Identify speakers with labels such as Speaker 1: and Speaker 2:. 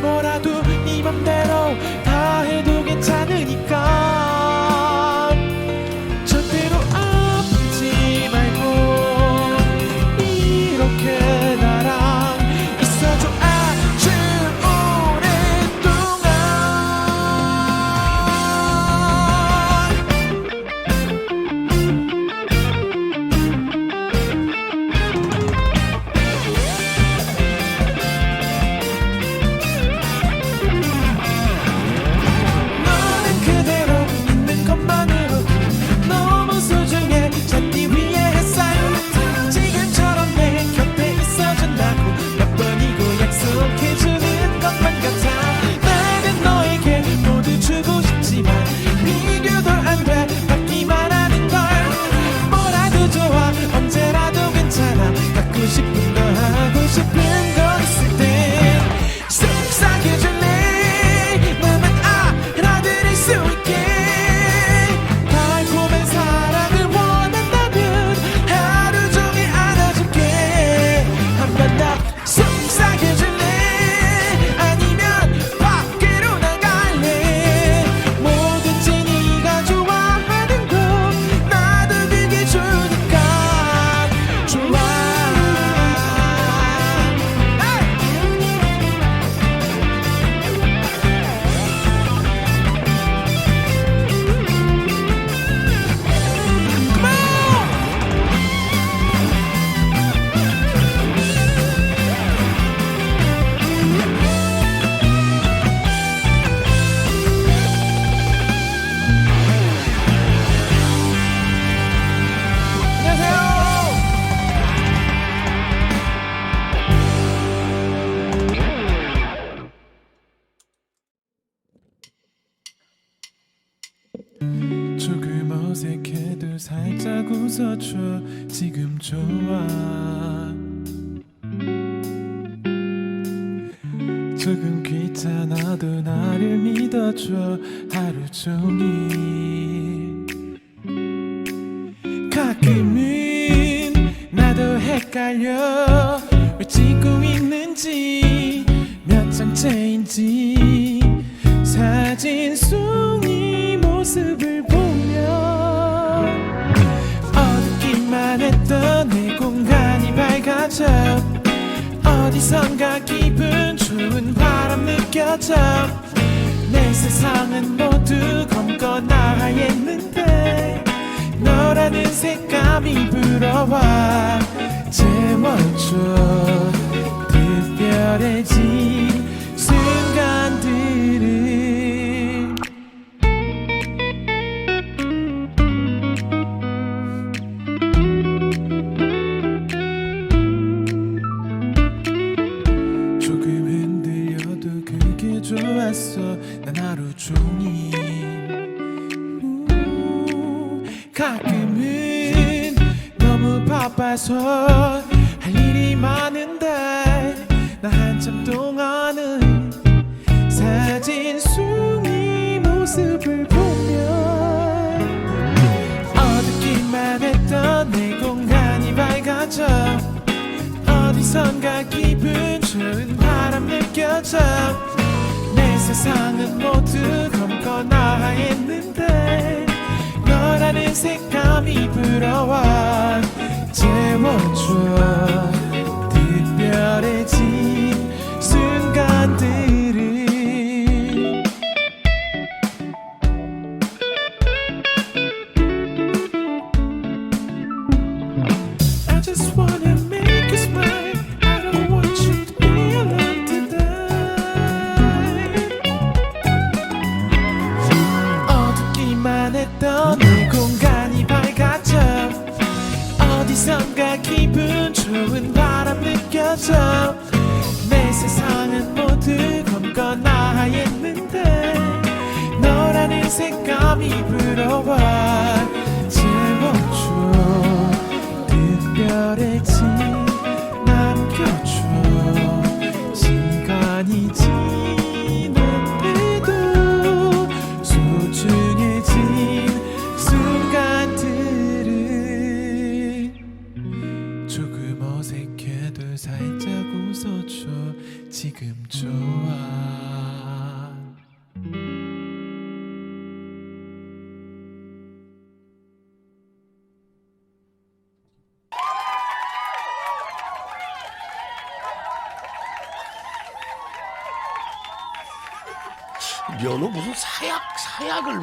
Speaker 1: 뭐라도 네 맘대로 다 해도 괜찮으니까. 절대로 아프지 말고 이렇게 어색해도 살짝 웃어줘. 지금 좋아. 조금 귀찮아도 나를 믿어줘. 하루 종일. 가끔은 나도 헷갈려. 왜 찍고 있는지 몇 장째인지. 사진 느껴져. 어디선가 기분 좋은 바람 느껴져. 내 세상은 모두 검거 나하였는데 너라는 색감이 부러워. 제멋져 특별해지 가끔은 너무 바빠서 할 일이 많은데 나 한참 동안은 사진 속의 모습을 보면 어둡기만 했던 내 공간이 밝아져 어디선가 기분 좋은 바람 느껴져 내 세상은 모두 검거나했는데 너라는 색감이 불어와 채워줘 특별해진 느껴져 내 세상은 모두 검거나 하였는데 너라는 색감이 불어와 채워줘. 특별해 어색해도 살짝 웃어줘. 지금 좋아.
Speaker 2: 면허 무슨 사약 사약을